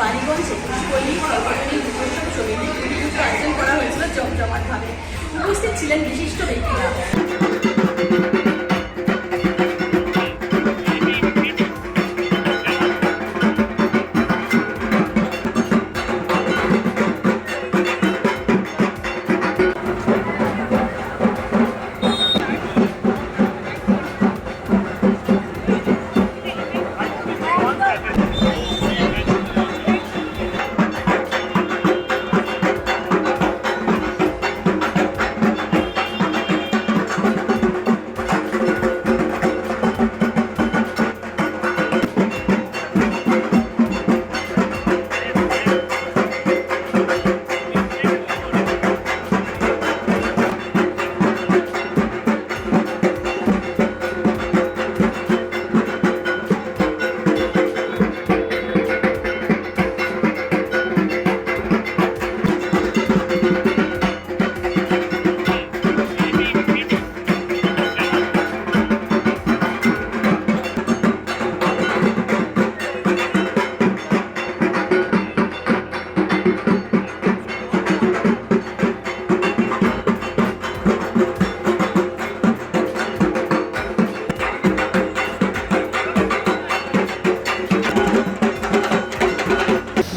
বালিগঞ্জে পল্লী সর্বজনীন দুর্গোৎসব সমিতি আয়োজন করা হয়েছিল জমজমাটভাবে উপস্থিত ছিলেন বিশিষ্ট ব্যক্তিরা।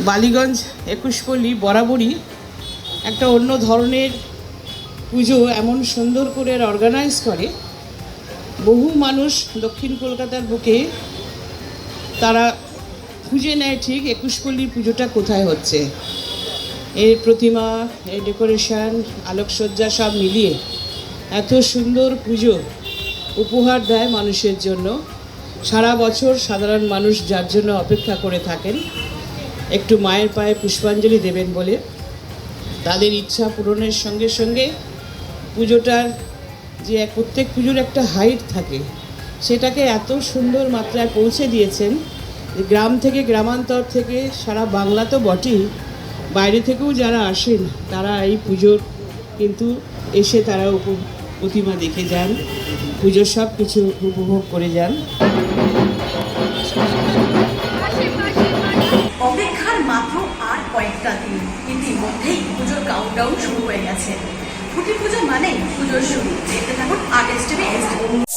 বালিগঞ্জ, একুশপল্লী বরাবরই একটা অন্য ধরনের পুজো এমন সুন্দর করে অর্গানাইজ করে। বহু মানুষ দক্ষিণ কলকাতার বুকে তারা খুঁজে নেয় ঠিক একুশপল্লীর পুজোটা কোথায় হচ্ছে। এর প্রতিমা, এর ডেকোরেশন আলোকসজ্জা সব মিলিয়ে এত সুন্দর পুজো উপহার দেয় মানুষের জন্য। সারা বছর সাধারণ মানুষ যার জন্য অপেক্ষা করে থাকেন। একটু মায়ের পায়ে পুষ্পাঞ্জলি দেবেন বলে তাদের ইচ্ছা পূরণের সঙ্গে সঙ্গে পুজোটার যে প্রত্যেক পুজোর একটা হাইট থাকে, সেটাকে এত সুন্দর মাত্রায় পৌঁছে দিয়েছেন গ্রাম থেকে গ্রামান্তর থেকে সারা বাংলা তো বটেই। বাইরে থেকেও যারা আসেন, তারা এই পুজোর কিন্তু এসে তারা উপ, প্রতিমা দেখে যান, পুজোর সব কিছু উপভোগ করে যান। দিন ইতিমধ্যেই পুজোর কাউন্টডাউন শুরু হয়ে গেছে। খুঁটি পুজো মানেই পুজোর শুরু। দেখতে থাকুন টিভি